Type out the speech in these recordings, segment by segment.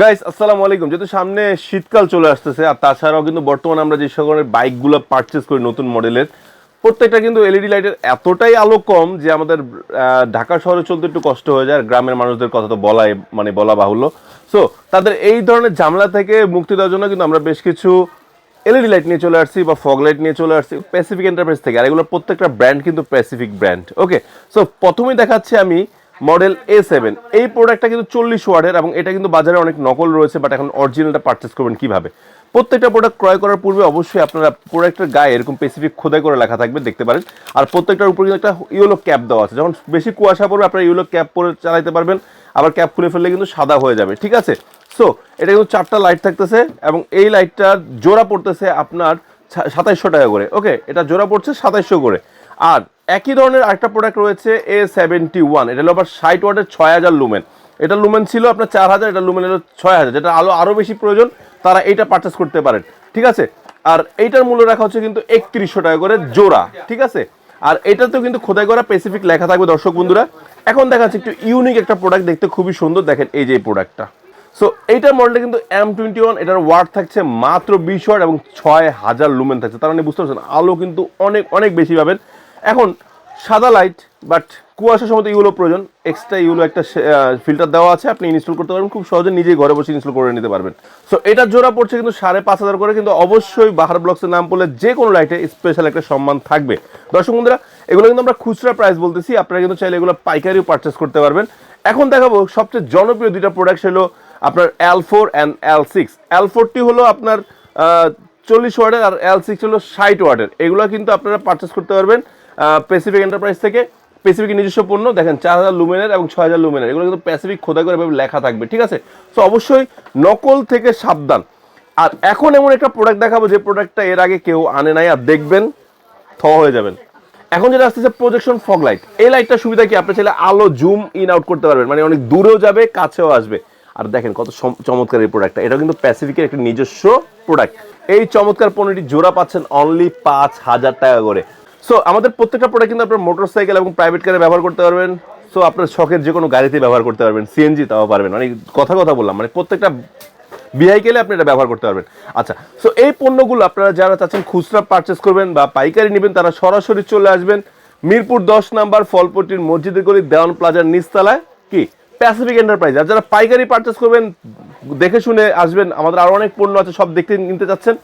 Guys আসসালামু আলাইকুম। যেহেতু সামনে শীতকাল চলে আসতেছে, আর তাছাড়াও কিন্তু বর্তমানে আমরা যে সকলের বাইকগুলো পারচেস করি নতুন মডেলের প্রত্যেকটা কিন্তু এলইডি লাইটের এতটাই আলো কম যে আমাদের ঢাকা শহরে চলতে একটু কষ্ট হয়ে যায় গ্রামের মানুষদের কথা তো বলাই মানে বলা বাহুল্য। সো তাদের এই ধরনের ঝামেলা থেকে মুক্তি দেওয়ার জন্য কিন্তু আমরা বেশ কিছু এলইডি লাইট নিয়ে চলে আসছি বা ফগ লাইট নিয়ে চলে আসছি প্যাসিফিক এন্টারপ্রাইজ থেকে। আর এগুলো প্রত্যেকটা ব্র্যান্ড কিন্তু প্যাসিফিক ব্র্যান্ড ওকে সো প্রথমেই দেখাচ্ছি আমি মডেল এ সেভেন এই প্রোডাক্টটা কিন্তু চল্লিশ ওয়ার্ডের এবং এটা কিন্তু বাজারে অনেক নকল রয়েছে বাট এখন অরিজিনালটা পারচেস করবেন কীভাবে? প্রত্যেকটা প্রোডাক্ট ক্রয় করার পূর্বে অবশ্যই আপনারা প্রোডাক্টের গায়ে এরকম স্পেসিফিক খোদাই করে লেখা থাকবে, দেখতে পারেন। আর প্রত্যেকটার উপরে কিন্তু একটা ইয়েলো ক্যাপ দেওয়া আছে। যখন বেশি কুয়াশা পড়বে, আপনারা ইয়েলো ক্যাপ পরে চালাইতে পারবেন। আবার ক্যাপ খুলে ফেললে কিন্তু সাদা হয়ে যাবে, ঠিক আছে? সো এটা কিন্তু চারটা লাইট থাকতেছে এবং এই লাইটটার জোড়া পড়তেছে আপনার সাতাইশশো টাকা করে। ওকে এটা জোড়া পড়ছে সাতাইশশো করে। আর একই ধরনের আরেকটা প্রোডাক্ট রয়েছে এ সেভেন্টি ওয়ান এটা হলো আবার ষাট ওয়াটের ছয় হাজার লুমেন এটা লুমেন ছিল আপনার চার হাজার, এটা লুমেন হলো ছয় হাজার। যেটা আলো আরও বেশি প্রয়োজন, তারা এইটা পারচেস করতে পারেন, ঠিক আছে? আর এইটার মূল্য রাখা হচ্ছে কিন্তু একত্রিশশো টাকা করে জোড়া, ঠিক আছে? আর এটাতেও কিন্তু খোদাই করা স্পেসিফিক লেখা থাকবে, দর্শক বন্ধুরা। এখন দেখা যাচ্ছে একটু ইউনিক একটা প্রোডাক্ট দেখতে খুবই সুন্দর। দেখেন এই যে প্রোডাক্টটা সো এইটার মডেলটা কিন্তু এম টোয়েন্টি ওয়ান এটার ওয়াট থাকছে মাত্র বিশ ওয়াট এবং ছয় হাজার লুমেন থাকছে। তার মানে বুঝতে পারছেন, আলো কিন্তু অনেক অনেক বেশি পাবেন। এখন সাদা লাইট বাট কুয়াশার সময় ইউলো প্রয়োজন। এক্সট্রা ইউলো একটা ফিল্টার দেওয়া আছে, আপনি ইনস্টল করতে পারবেন। খুব সহজে নিজেই ঘরে বসে ইনস্টল করে নিতে পারবেন। সো এটার জোড়া পড়ছে কিন্তু সাড়ে পাঁচ হাজার করে, কিন্তু অবশ্যই বাহার ব্লকসের নাম বললে যে কোনো লাইটে স্পেশাল একটা সম্মান থাকবে। দর্শক বন্ধুরা, এগুলো কিন্তু আমরা খুচরা প্রাইস বলতেছি, আপনারা কিন্তু চাইলে এগুলো পাইকারিও পারচেস করতে পারবেন। এখন দেখাবো সবচেয়ে জনপ্রিয় দুইটা প্রোডাক্ট হলো আপনার L four and L six L forty হলো আপনার চল্লিশ ওয়ার্ডের আর এল সিক্স হলো ষাট ওয়ার্ডের এগুলো কিন্তু আপনারা পারচেস করতে পারবেন। প্যাসিফিক এন্টারপ্রাইজ থেকে প্যাসিফিক নিজস্ব পণ্য, দেখেন চার হাজার লুমেনের এবং ছয় হাজার লুমেনের এগুলো কিন্তু প্যাসিফিক খোদাই করে লেখা থাকবে, ঠিক আছে? তো অবশ্যই নকল থেকে সাবধান। আর এখন এমন একটা প্রোডাক্ট দেখাবো, যে প্রোডাক্টটা এর আগে কেউ আনে নাই, আর দেখবেন থ হয়ে যাবেন। এখন যেটা আসতেছে প্রজেকশন ফগ লাইট এই লাইটটার সুবিধা কি? আপনি চাইলে আলো জুম ইন আউট করতে পারবেন মানে অনেক দূরেও যাবে, কাছেও আসবে। আর দেখেন কত চমৎকার এই প্রোডাক্টটা এটা কিন্তু প্যাসিফিকের একটা নিজস্ব প্রোডাক্ট এই চমৎকার পণ্যটি জোড়া পাচ্ছেন অনলি পাঁচ হাজার টাকা করে। সো আমাদের প্রত্যেকটা প্রোডাক্ট কিন্তু আপনার মোটর সাইকেল এবং প্রাইভেট কারে ব্যবহার করতে পারবেন। সো আপনার শখের যে কোনো গাড়িতে ব্যবহার করতে পারবেন। সিএনজি তাও পারবেন। মানে কথা কথা বললাম। মানে প্রত্যেকটা বিহাইকেলে আপনি এটা ব্যবহার করতে পারবেন। আচ্ছা সো এই পণ্যগুলো আপনারা যারা চাচ্ছেন খুচরা পারচেস করবেন বা পাইকারি নেবেন, তারা সরাসরি চলে আসবেন মিরপুর দশ নাম্বার ফলপট্টির মসজিদের গলি দেওয়ান প্লাজার নিচতলায়। কি? প্যাসিফিক এন্টারপ্রাইজ আর যারা পাইকারি পারচেস করবেন, দেখে শুনে আসবেন। আমাদের আরও অনেক পণ্য আছে, সব দেখতে নিতে চাচ্ছেন।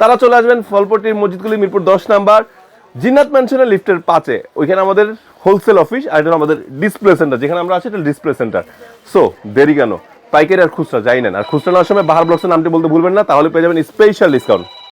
তারা চলে আসবেন ফলপট্টির মসজিদগুলি মিরপুর দশ নাম্বার। জিন্নাত ম্যানশনের লিফটের পাঁচে, ওইখানে আমাদের হোলসেল অফিস আর এটা আমাদের ডিসপ্লে সেন্টার যেখানে আমরা আছি এটা ডিসপ্লে সেন্টার সো দেরি কেন? পাইকারি আর খুচরা, যাই নেন। আর খুচরা নেওয়ার সময় বাহার ব্লকসের নামটি বলতে ভুলবেন না, তাহলে পেয়ে যাবেন স্পেশাল ডিসকাউন্ট